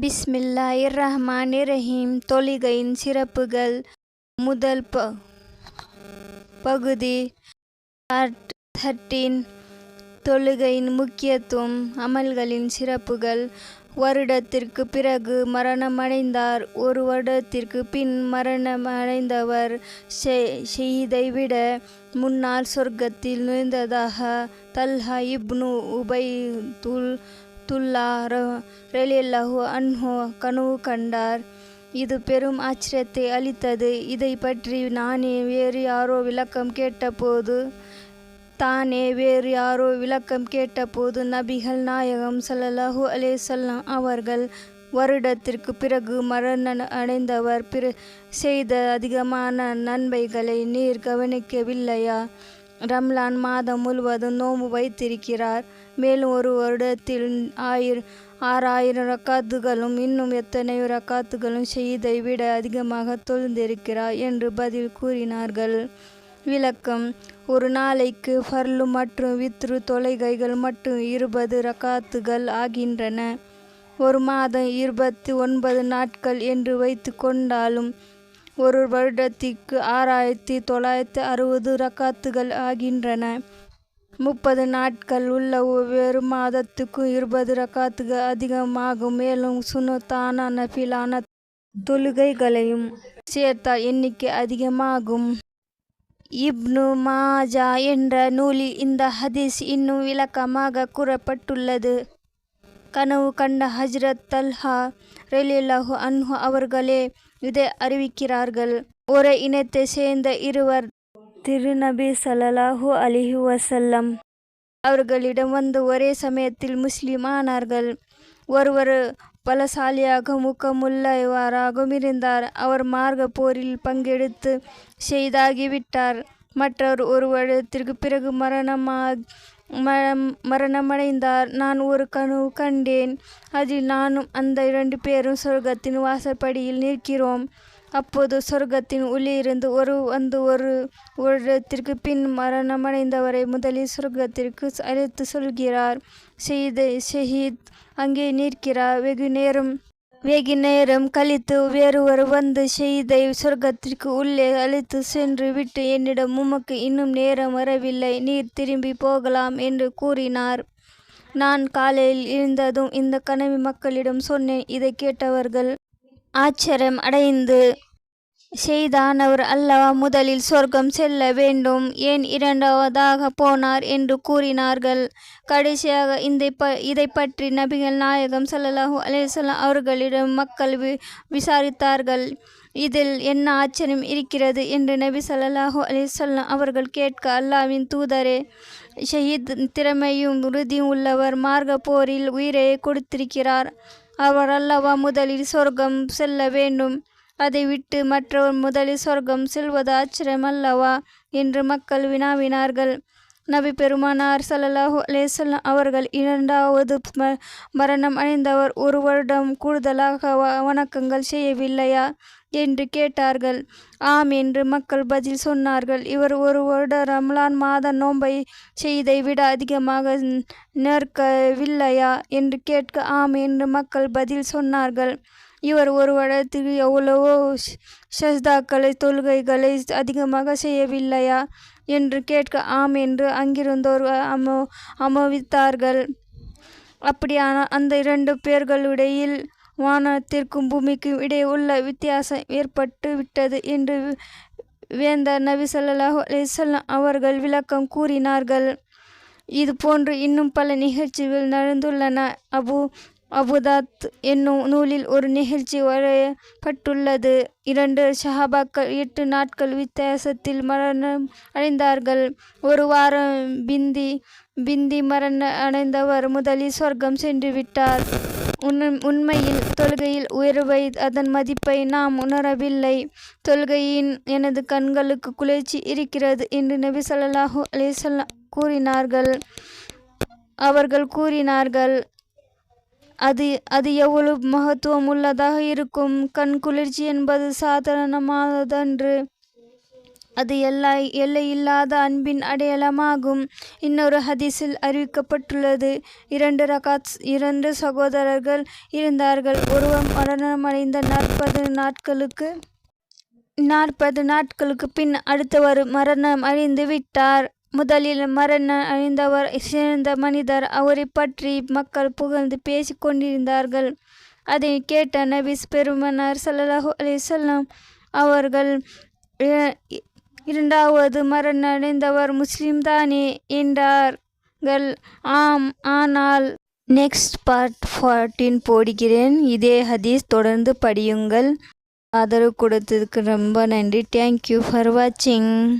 பிஸ்மில்லாஹிர் ரஹ்மானிர் இரஹீம் தொழுகையின் சிறப்புகள் முதல் ப பகுதி பார்ட் தர்டீன் தொழுகையின் முக்கியத்துவம் அமல்களின் சிறப்புகள். வருடத்திற்கு பிறகு மரணமடைந்தார். ஒரு வருடத்திற்கு பின் மரணமடைந்தவர் ஷெய்தை விட முன்னால் சொர்க்கத்தில் நுழைந்ததாக தல்ஹா இப்னு உபைதுல் துல்லா ரலியல்லாஹு அன்ஹோ கனவு கண்டார். இது பெரும் ஆச்சரியத்தை அளித்தது. இதை பற்றி நானே வேறு யாரோ விளக்கம் கேட்டபோது தானே வேறு யாரோ விளக்கம் கேட்டபோது நபிகள் நாயகம் ஸல்லல்லாஹு அலே வஸல்லம் அவர்கள் வருடத்திற்கு பிறகு மரண அடைந்தவர். பிற செய்த அதிகமான நன்மைகளை நீர் கவனிக்கவில்லையா? ரம்லான் மாதம் முழுவதும் நோன்பு வைத்திருக்கிறார். மேலும் ஒரு வருடத்தில் ஆயிர ஆறாயிரம் ரக்காத்துகளும் இன்னும் எத்தனையோ ரக்காத்துகளும் செய்தை விட அதிகமாக தொழுந்திருக்கிறார் என்று பதில் கூறினார்கள். விளக்கம் ஒரு நாளைக்கு ஃபர்லு மற்றும் வித்ரு தொலைகைகள் மட்டும் இருபது ரக்காத்துகள் ஆகின்றன. ஒரு மாதம் இருபத்தி ஒன்பது நாட்கள் என்று வைத்து கொண்டாலும் ஒரு வருடத்திற்கு ஆறாயிரத்தி தொள்ளாயிரத்தி அறுபது ரக்காத்துகள் ஆகின்றன. முப்பது நாட்கள் உள்ள ஒவ்வொரு மாதத்துக்கும் இருபது ரக்காத்துகள் அதிகமாகும். மேலும் சுனத்தான நஃபிலான தொழுகைகளையும் சேர்த்தால் எண்ணிக்கை அதிகமாகும். இப்னு மாஜா என்ற நூலில் இந்த ஹதீஸ் இன்னும் விளக்கமாக கூறப்பட்டுள்ளது. கனவு கண்ட ஹஜ்ரத் தல்ஹா ரெலியல்லாஹு அன்ஹு அவர்களே இதை அறிவிக்கிறார்கள். ஒரே இனத்தை சேர்ந்த இருவர் திருநபி சலலாஹு அலிஹு வசல்லம் அவர்களிடம் வந்து ஒரே சமயத்தில் முஸ்லிமானார்கள் ஒருவர் பலசாலியாக முக்கமுள்ளவாறாகவும் இருந்தார். அவர் மார்க்க போரில் பங்கெடுத்து செய்தாகிவிட்டார் மற்றவர் ஒரு வருடத்திற்கு பிறகு மரணமாக மரணமடைந்தார். நான் ஒரு கனவு கண்டேன். அதில் நானும் அந்த இரண்டு பேரும் சொர்க்கத்தின் வாசற்படியில் நிற்கிறோம். அப்போது சொர்க்கத்தின் உள்ளிருந்து ஒரு வந்து ஒரு வருடத்திற்கு பின் மரணமடைந்தவரை முதலில் சொர்க்கத்திற்கு அழைத்து சொல்கிறார். செய்த ஷஹீத் அங்கே நிற்கிறார். வெகு நேரம் வெகு நேரம் கழித்து வேறொரு வந்து செய்தை சொர்க்கத்திற்கு உள்ளே அழைத்து சென்று விட்டு என்னிடம் உமக்கு இன்னும் நேரம் வரவில்லை நீர் திரும்பி போகலாம் என்று கூறினார். நான் காலையில் இருந்ததும் இந்த கனவி மக்களிடம் சொன்னேன் இதை கேட்டவர்கள் ஆச்சரியம் அடைந்து செய்தானவர் அல்லவா முதலில் சொர்க்கம் செல்ல வேண்டும். ஏன் இரண்டாவதாக போனார் என்று கூறினார்கள். கடைசியாக இந்த ப இதை பற்றி நபிகள் நாயகம் ஸல்லல்லாஹு அலைஹி அவர்களிடம் மக்கள் வி விசாரித்தார்கள். இதில் என்ன ஆச்சரியம் இருக்கிறது என்று நபி சல்லாஹூ அலைஹி அவர்கள் கேட்க அல்லாவின் தூதரே ஷஹீத் திறமையும் உறுதியும் உள்ளவர் மார்க்க போரில் உயிரை கொடுத்திருக்கிறார். அவர் அல்லவா முதலில் சொர்க்கம் செல்ல வேண்டும். அதை விட்டு மற்றவர் முதலில் சொர்க்கம் செல்வது ஆச்சரியமல்லவா? என்று மக்கள் வினாவினார்கள். நபி பெருமானார் ஸல்லல்லாஹு அலேசல்லாம் அவர்கள் இரண்டாவது மரணம் அடைந்தவர் ஒரு வருடம் கூடுதலாக வணக்கங்கள் செய்யவில்லையா? என்று கேட்டார்கள். ஆம் என்று மக்கள் பதில் சொன்னார்கள். இவர் ஒரு வருட ரம்லான் மாத நோன்பை செய்தை விட அதிகமாக நேர்க்கவில்லையா? என்று கேட்க ஆம் என்று மக்கள் பதில் சொன்னார்கள். இவர் ஒரு வருடத்தில் எவ்வளவோ ஷஸ்தாக்களை தொழுகைகளை அதிகமாக செய்யவில்லையா என்று கேட்க ஆம் என்று அங்கிருந்தோர் அமோ அமோவித்தார்கள் அப்படியான அந்த இரண்டு பேர்களுடையில் வானத்திற்கும் பூமிக்கும் இடையே உள்ள வித்தியாசம் ஏற்பட்டு விட்டது என்று வேந்தர் நபி ஸல்லல்லாஹு அலிசல்லாம் அவர்கள் விளக்கம் கூறினார்கள். இது போன்று இன்னும் பல நிகழ்ச்சிகள் நடந்துள்ளன அபு அபுதாத் என்னும் நூலில் ஒரு நிகழ்ச்சி வரையப்பட்டுள்ளது. இரண்டு ஷஹாபாக்கள் எட்டு நாட்கள் வித்தியாசத்தில் மரணம் அடைந்தார்கள். ஒரு வாரம் பிந்தி பிந்தி மரண அடைந்தவர் முதலில் சொர்க்கம் சென்று விட்டார். உண்மையில் தொழுகையில் உயர்வை அதன் மதிப்பை நாம் உணரவில்லை. தொழுகையின் எனது கண்களுக்கு குளிர்ச்சி இருக்கிறது என்று நபி சொல்லாஹூ அலிசல்லாம் கூறினார்கள். அவர்கள் கூறினார்கள் அது அது எவ்வளவு மகத்துவம் உள்ளதாக இருக்கும். கண் குளிர்ச்சி என்பது சாதாரணமானதன்று. அது எல்லா எல்லையில்லாத அன்பின் அடையாளமாகும். இன்னொரு ஹதீஸில் அறிவிக்கப்பட்டுள்ளது. இரண்டு ரகாத் இரண்டு சகோதரர்கள் இருந்தார்கள். ஒருவர் மரணமடைந்த நாற்பது நாட்களுக்கு நாற்பது நாட்களுக்கு பின் அடுத்தவர் மரணம் அடைந்து விட்டார். முதலில் மரண அழிந்தவர் சிறந்த மனிதர் அவரை பற்றி மக்கள் புகழ்ந்து பேசிக் கொண்டிருந்தார்கள். அதை கேட்ட நபிஸ் பெருமனார் ஸல்லல்லாஹு அலிசல்லாம் அவர்கள் "இ- இரண்டாவது மரணம் அடைந்தவர் முஸ்லிம் தானே? என்றார்கள். ஆம் ஆனால் நெக்ஸ்ட் பார்ட் ஃபார்ட்டின் போடுகிறேன். இதே ஹதீஸ் தொடர்ந்து படியுங்கள். ஆதரவு கொடுத்ததுக்கு ரொம்ப நன்றி. தேங்க்யூ ஃபார் வாட்சிங்